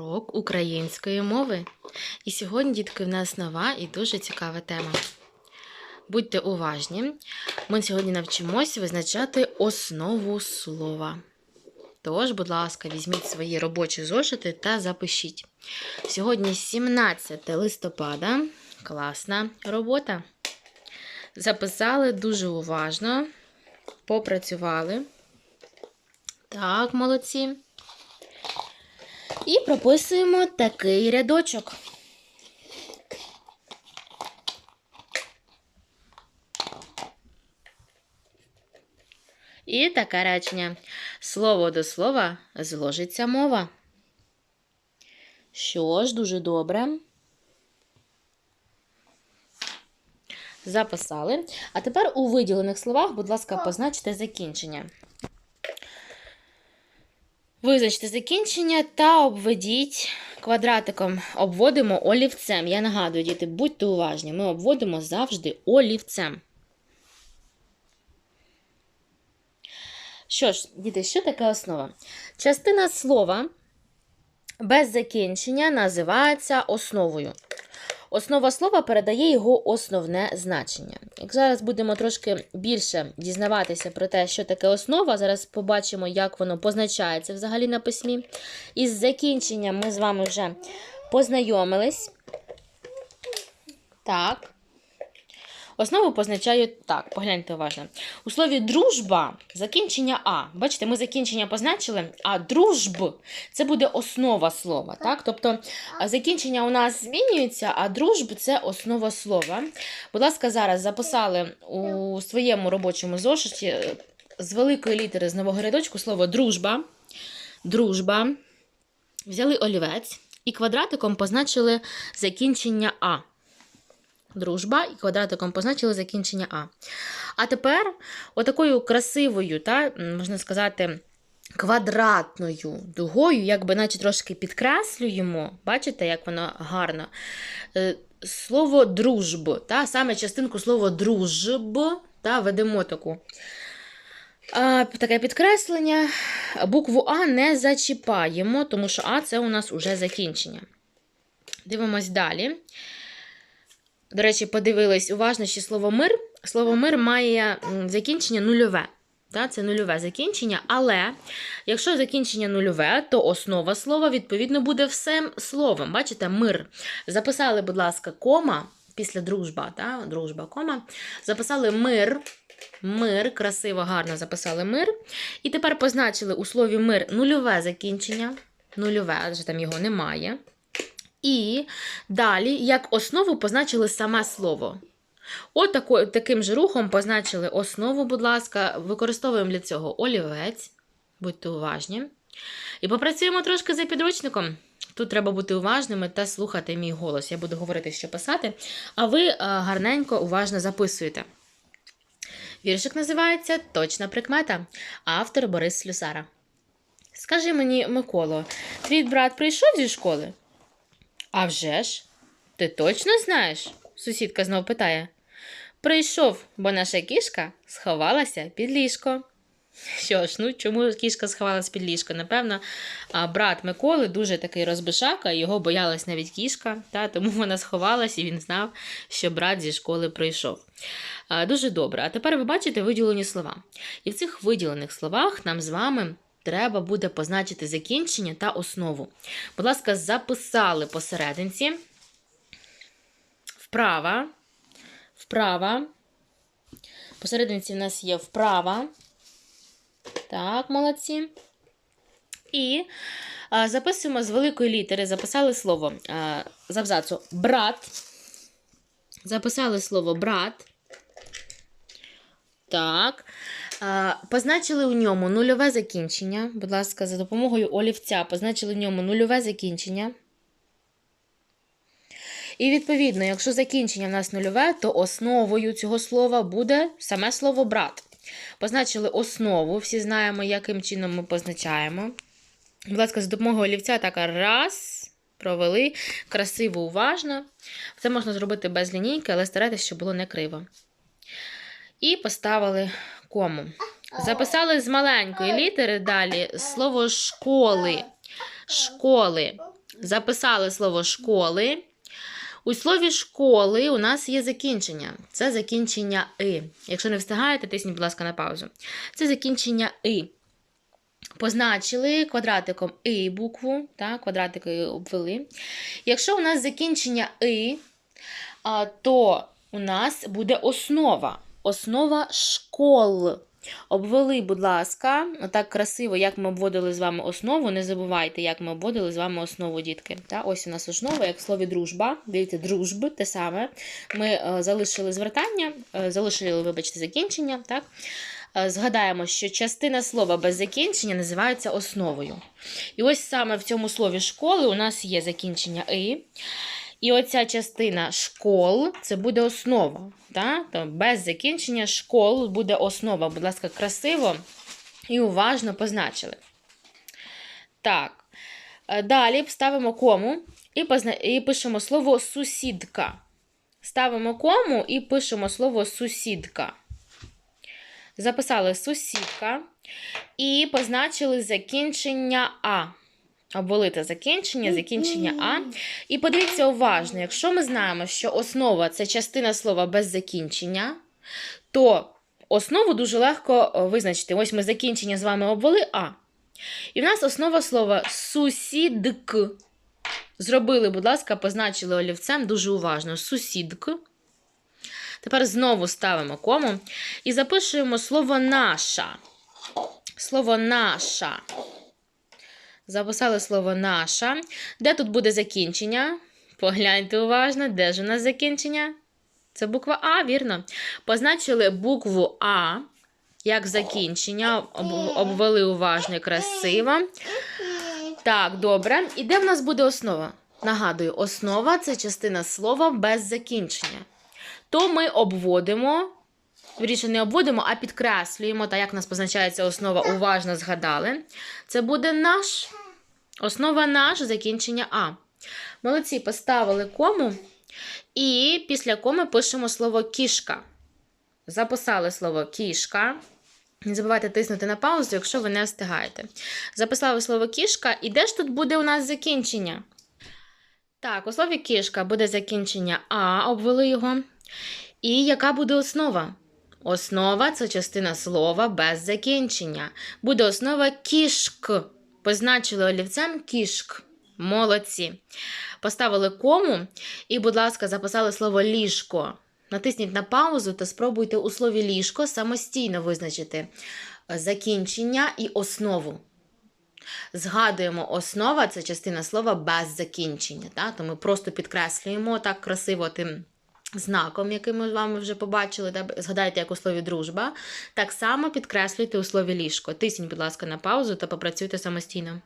Урок української мови. І сьогодні, дітки, в нас нова і дуже цікава тема. Будьте уважні. Ми сьогодні навчимося визначати основу слова. Тож, будь ласка, візьміть свої робочі зошити та запишіть. Сьогодні 17 листопада. Класна робота. Записали дуже уважно, попрацювали. Так, молодці. І прописуємо такий рядочок. І таке речення. Слово до слова зложиться мова. Що ж, дуже добре. Записали. А тепер у виділених словах, будь ласка, позначте закінчення. Визначте закінчення та обведіть квадратиком. Обводимо олівцем. Я нагадую, діти, будьте уважні, ми обводимо завжди олівцем. Що ж, діти, що таке основа? Частина слова без закінчення називається основою. Основа слова передає його основне значення. Як зараз будемо трошки більше дізнаватися про те, що таке основа, зараз побачимо, як воно позначається взагалі на письмі. Із закінченням ми з вами вже познайомились. Так. Основу позначають так, погляньте уважно. У слові дружба закінчення А. Бачите, ми закінчення позначили, а дружб це буде основа слова. Так? Тобто закінчення у нас змінюється, а дружб це основа слова. Будь ласка, зараз записали у своєму робочому зошиті е, з великої літери з нового рядочку слово дружба. Дружба. Взяли олівець і квадратиком позначили закінчення А. Дружба і квадратиком позначили закінчення А. А тепер отакою красивою, та, можна сказати, квадратною дугою, якби наче трошки підкреслюємо, бачите, як воно гарно. Е, Слово дружб, та, саме частинку слова дружб, та, ведемо таку. А, таке підкреслення. Букву А не зачіпаємо, тому що А це у нас уже закінчення. Дивимось далі. До речі, подивились уважно, що слово мир. Слово мир має закінчення нульове. Це нульове закінчення, але якщо закінчення нульове, то основа слова, відповідно, буде всім словом. Бачите, мир. Записали, будь ласка, кома після дружба, та, дружба, кома. Записали мир. Мир, красиво, гарно записали мир. І тепер позначили у слові мир нульове закінчення. Нульове, адже там його немає. І далі, як основу, позначили саме слово. От тако- таким же рухом позначили основу, будь ласка, використовуємо для цього олівець. Будьте уважні. І попрацюємо трошки за підручником. Тут треба бути уважними та слухати мій голос. Я буду говорити, що писати, а ви е, гарненько, уважно записуєте. Віршик називається Точна прикмета. Автор Борис Слюсара. Скажи мені, Миколо, твій брат прийшов зі школи? А вже ж, ти точно знаєш? Сусідка знов питає. Прийшов, бо наша кішка сховалася під ліжко. Що ж, ну чому кішка сховалася під ліжко? Напевно, брат Миколи дуже такий розбишака, його боялась навіть кішка, та, тому вона сховалась і він знав, що брат зі школи прийшов. Дуже добре. А тепер ви бачите виділені слова. І в цих виділених словах нам з вами треба буде позначити закінчення та основу. Будь ласка, записали посерединці. Вправа. Вправа. Посерединці в нас є вправа. Так, молодці. І а, записуємо з великої літери. Записали слово а, з абзацу брат. Записали слово брат. Так. Позначили у ньому нульове закінчення. Будь ласка, за допомогою олівця позначили в ньому нульове закінчення. І відповідно, якщо закінчення в нас нульове, то основою цього слова буде саме слово брат. Позначили основу, всі знаємо, яким чином ми позначаємо. Будь ласка, за допомогою олівця так раз. Провели красиво, уважно. Це можна зробити без лінійки, але старайтесь, щоб було не криво. І поставили кому. Записали з маленької літери далі слово школи. Школи. Записали слово школи. У слові школи у нас є закінчення. Це закінчення и. Якщо не встигаєте, тисніть, будь ласка, на паузу. Це закінчення и. Позначили квадратиком и букву, квадратики обвели. Якщо у нас закінчення и, то у нас буде основа. Основа школ. Обвели, будь ласка, отак красиво, як ми обводили з вами основу. Не забувайте, як ми обводили з вами основу, дітки. Та, ось у нас основа, як в слові дружба. Дивіться, дружби, те саме. Ми е, залишили звертання, е, залишили, вибачте, закінчення. Так? Е, Згадаємо, що частина слова без закінчення називається основою. І ось саме в цьому слові школи у нас є закінчення и. І оця частина школ це буде основа. Так? То без закінчення школ буде основа. Будь ласка, красиво і уважно позначили. Так. Е, Далі ставимо кому і, позна... і пишемо слово сусідка. Ставимо кому і пишемо слово сусідка. Записали сусідка і позначили закінчення А. Обвелите закінчення, закінчення А. І подивіться уважно, якщо ми знаємо, що основа це частина слова без закінчення, то основу дуже легко е, визначити. Ось ми закінчення з вами обвели А. І в нас основа слова сусідк. Зробили, будь ласка, позначили олівцем дуже уважно. Сусідк. Тепер знову ставимо кому і запишуємо слово наша. Слово наша. Записали слово наша. Де тут буде закінчення? Погляньте уважно, де ж у нас закінчення? Це буква А, вірно. Позначили букву А як закінчення, об- обвели уважно і красиво. Так, добре. І де в нас буде основа? Нагадую, основа це частина слова без закінчення. То ми обводимо, вірніше, не обводимо, а підкреслюємо, та як нас позначається основа, уважно згадали. Це буде наш. Основа наш закінчення А. Молодці, поставили кому. І після коми пишемо слово кішка. Записали слово кішка. Не забувайте тиснути на паузу, якщо ви не встигаєте. Записали слово кішка, і де ж тут буде у нас закінчення? Так, у слові кішка буде закінчення А, обвели його. І яка буде основа? Основа це частина слова без закінчення. Буде основа кішк. Позначили олівцем кішк. Молодці. Поставили кому і, будь ласка, записали слово ліжко. Натисніть на паузу та спробуйте у слові ліжко самостійно визначити закінчення і основу. Згадуємо, основа це частина слова без закінчення. Так? То ми просто підкреслюємо так красиво тим знаком, який ми з вами вже побачили. Так? Згадайте, як у слові дружба. Так само підкреслюйте у слові ліжко. Тисніть, будь ласка, на паузу та попрацюйте самостійно.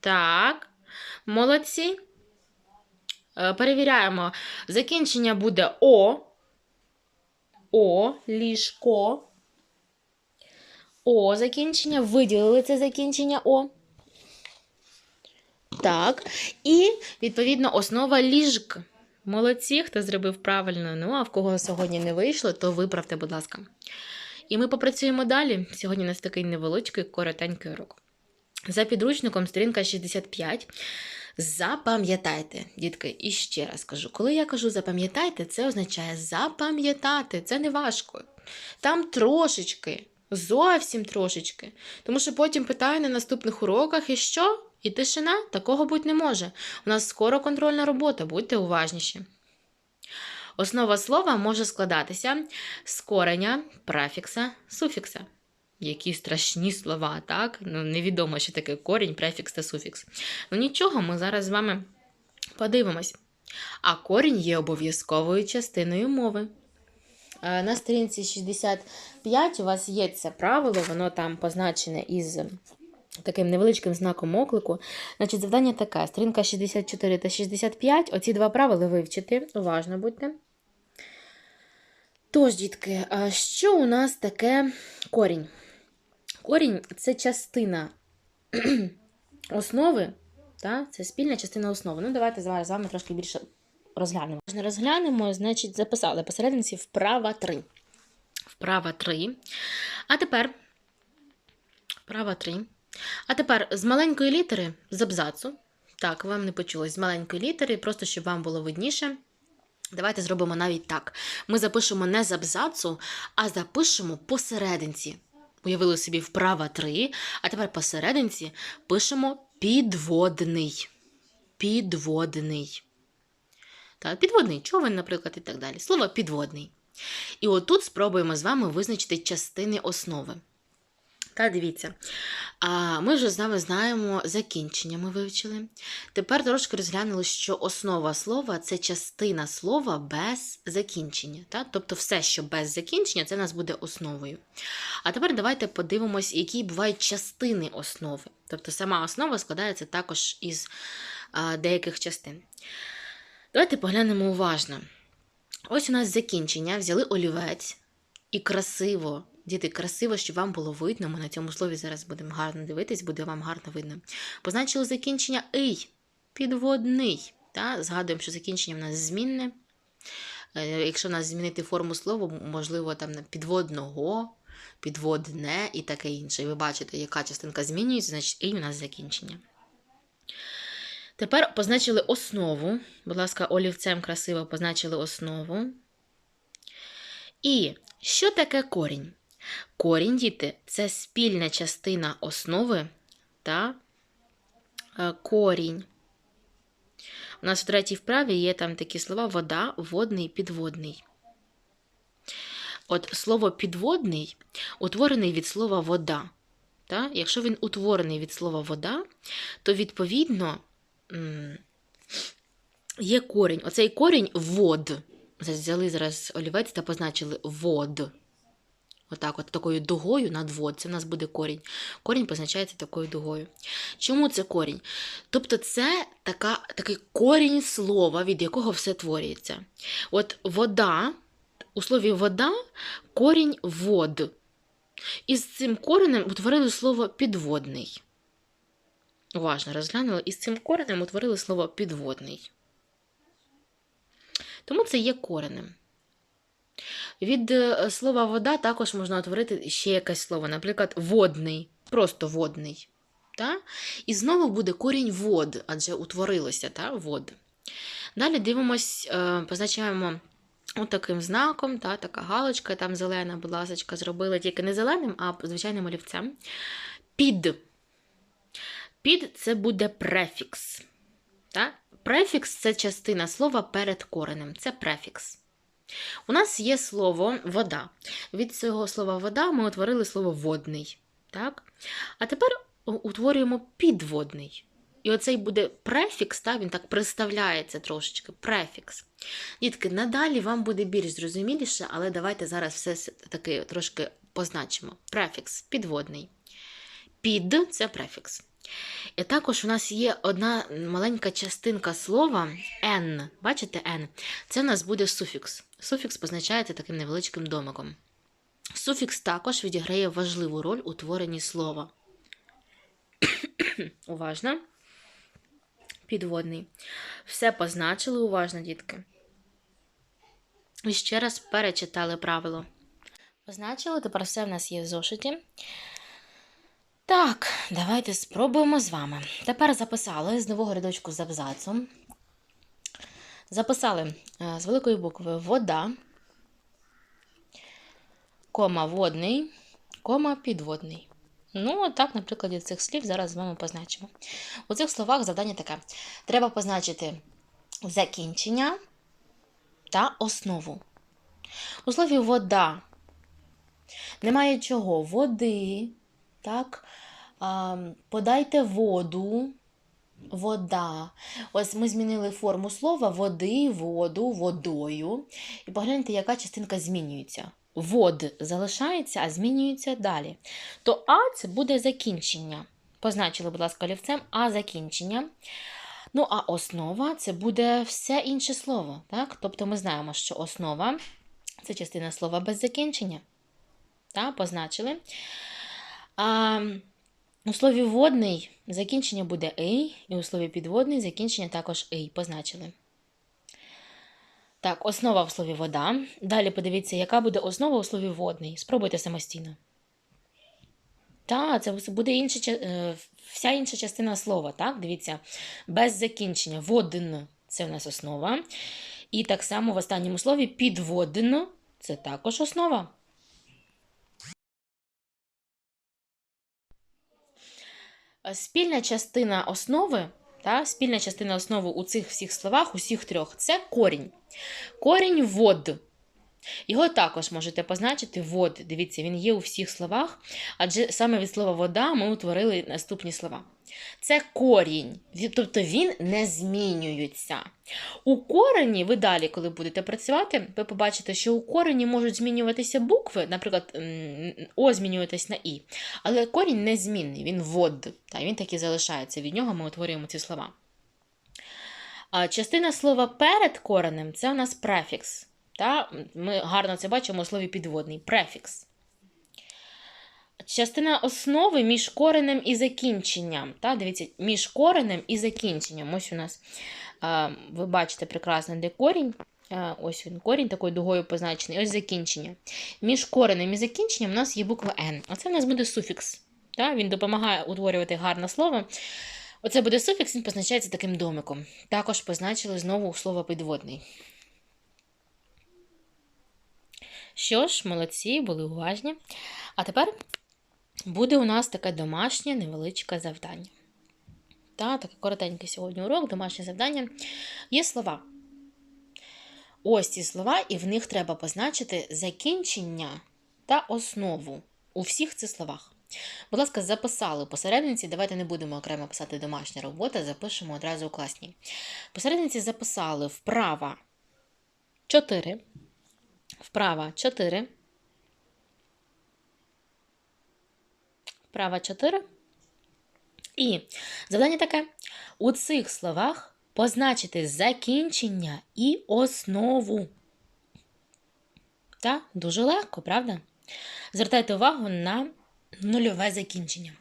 Так, молодці. Е, Перевіряємо. Закінчення буде О. О, ліжко. О, закінчення. Виділили це закінчення О. Так. І, відповідно, основа ліжк. Молодці, хто зробив правильно. Ну, а в кого сьогодні не вийшло, то виправте, будь ласка. І ми попрацюємо далі. Сьогодні у нас такий невеличкий, коротенький урок. За підручником сторінка 65. Запам'ятайте, дітки, і ще раз кажу, коли я кажу запам'ятайте, це означає запам'ятати. Це не важко. Там трошечки, зовсім трошечки. Тому що потім питаю на наступних уроках, і що? І тишина такого бути не може. У нас скоро контрольна робота, будьте уважніші. Основа слова може складатися з кореня, префікса, суфікса. Які страшні слова, так? Ну, невідомо, що таке корінь, префікс та суфікс. Ну нічого, ми зараз з вами подивимось. А корінь є обов'язковою частиною мови. Е, На сторінці 65 у вас є це правило, воно там позначене із таким невеличким знаком оклику. Значить, завдання таке: сторінка 64 та 65. Оці два правила вивчити. Уважно будьте. Тож, дітки, а що у нас таке корінь? Корінь це частина основи, та? це спільна частина основи. Ну, давайте зараз з вами трошки більше розглянемо. Розглянемо, значить, записали посерединці вправа 3. Вправа 3. А тепер вправа 3. А тепер з маленької літери, з абзацу. Так, вам не почулось, з маленької літери, просто щоб вам було видніше. Давайте зробимо навіть так. Ми запишемо не з абзацу, а запишемо посерединці. Уявили собі вправа 3, а тепер посерединці пишемо підводний. Підводний. Так, підводний човен, наприклад, і так далі. Слово підводний. І отут спробуємо з вами визначити частини основи. Та дивіться, а ми вже з вами знаємо закінчення, ми вивчили. Тепер трошки розглянули, що основа слова це частина слова без закінчення. Та? Тобто все, що без закінчення, це нас буде основою. А тепер давайте подивимось, які бувають частини основи. Тобто сама основа складається також із а, деяких частин. Давайте поглянемо уважно. Ось у нас закінчення. Взяли олівець і красиво, діти, красиво, щоб вам було видно. Ми на цьому слові зараз будемо гарно дивитись, буде вам гарно видно. Позначили закінчення ий, підводний. Та? Згадуємо, що закінчення в нас змінне. Е, Якщо в нас змінити форму слова, можливо, там підводного, підводне і таке інше. І ви бачите, яка частинка змінюється, значить ий у нас закінчення. Тепер позначили основу. Будь ласка, олівцем красиво позначили основу. І що таке корінь? Корінь, діти, це спільна частина основи та е, корінь. У нас в третій вправі є там такі слова вода, водний, підводний. От слово підводний утворений від слова вода. Та? Якщо він утворений від слова вода, то відповідно є корінь. Оцей корінь вод. Взяли зараз олівець та позначили вод. Отак, от такою дугою над вод. Це в нас буде корінь. Корінь позначається такою дугою. Чому це корінь? Тобто, це така, такий корінь слова, від якого все творюється. От вода, у слові вода корінь вод. І з цим коренем утворили слово підводний. Уважно розглянули, і з цим коренем утворили слово підводний. Тому це є коренем. Від е, слова вода також можна утворити ще якесь слово, наприклад, водний, просто водний. Та? І знову буде корінь вод, адже утворилося та? вод. Далі дивимось, е, позначаємо отаким знаком, та? така галочка, там зелена, будь ласка, зробили тільки не зеленим, а звичайним олівцем. Під. Під це буде префікс. Та? Префікс це частина слова перед коренем. Це префікс. У нас є слово вода. Від цього слова вода ми утворили слово водний. Так? А тепер утворюємо підводний. І оцей буде префікс, та, він так представляється трошечки. Префікс. Дітки, надалі вам буде більш зрозуміліше, але давайте зараз все таки трошки позначимо. Префікс підводний. Під це префікс. І також у нас є одна маленька частинка слова «н». Бачите «н»? Це в нас буде суфікс. Суфікс позначається таким невеличким домиком. Суфікс також відіграє важливу роль у творенні слова. Уважно. Підводний. Все позначили уважно, дітки. І ще раз перечитали правило. Позначили, тепер все в нас є в зошиті. Так, давайте спробуємо з вами. Тепер записали з нового рядочку з абзацом. Записали е, з великої букви вода, кома водний, кома підводний. Ну, так, на прикладі цих слів зараз з вами позначимо. У цих словах завдання таке: треба позначити закінчення та основу. У слові вода немає чого води. Так? Подайте воду, вода. Ось ми змінили форму слова води, воду, водою. І погляньте, яка частинка змінюється. Вод залишається, а змінюється далі. То А це буде закінчення. Позначили, будь ласка, олівцем А закінчення. Ну, а основа це буде все інше слово. Так? Тобто ми знаємо, що основа це частина слова без закінчення. Так, Позначили. А у слові водний закінчення буде «ей», і у слові підводний закінчення також «ей» позначили. Так, основа в слові вода. Далі подивіться, яка буде основа у слові водний. Спробуйте самостійно. Та, це буде інша, е, вся інша частина слова, так? Дивіться, без закінчення. Водин це в нас основа. І так само в останньому слові підводин це також основа. Спільна частина основи, та, спільна частина основи у цих всіх словах, усіх трьох, це корінь. Корінь вод. Його також можете позначити вод. Дивіться, він є у всіх словах, адже саме від слова вода ми утворили наступні слова. Це корінь, тобто він не змінюється. У корені, ви далі, коли будете працювати, ви побачите, що у корені можуть змінюватися букви, наприклад, О змінюватись на І. Але корінь незмінний, він вод, та він так і залишається. Від нього ми утворюємо ці слова. Частина слова перед коренем це у нас префікс. Та? Ми гарно це бачимо у слові підводний префікс. Частина основи між коренем і закінченням. Та? Дивіться, між коренем і закінченням. Ось у нас а, ви бачите прекрасно, де корінь. Ось він корінь такою дугою позначений. Ось закінчення. Між коренем і закінченням у нас є буква N. Оце у нас буде суфікс. Та? Він допомагає утворювати гарне слово. Оце буде суфікс, він позначається таким домиком. Також позначили знову слово підводний. Що ж, молодці, були уважні. А тепер буде у нас таке домашнє невеличке завдання. Та, таке коротенький сьогодні урок, домашнє завдання. Є слова. Ось ці слова, і в них треба позначити закінчення та основу у всіх цих словах. Будь ласка, записали посередниці. Давайте не будемо окремо писати домашня робота, запишемо одразу у класній. Посередниці записали вправо 4. Вправо 4. Вправо 4. І завдання таке: у цих словах позначити закінчення і основу. Так, дуже легко, правда? Звертайте увагу на нульове закінчення.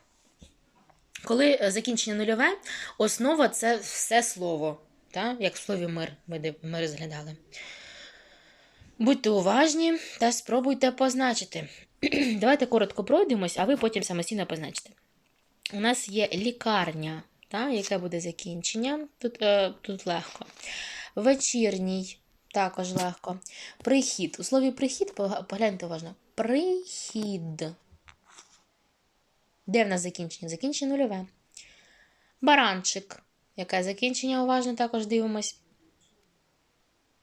Коли е, закінчення нульове, основа це все слово, так? як в слові мир ми розглядали. Будьте уважні та спробуйте позначити. Давайте коротко пройдемось, а ви потім самостійно позначите. У нас є лікарня, та, яке буде закінчення. Тут, е, тут легко. Вечірній, також легко. Прихід. У слові прихід, погляньте уважно. Прихід. Де в нас закінчення? Закінчення нульове. Баранчик. Яке закінчення уважно також дивимось.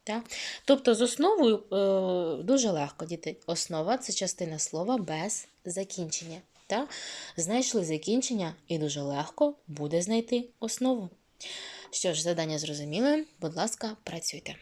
Так? Тобто з основою е, дуже легко, діти. Основа це частина слова без закінчення. Так? Знайшли закінчення і дуже легко буде знайти основу. Що ж, завдання зрозуміли, будь ласка, працюйте.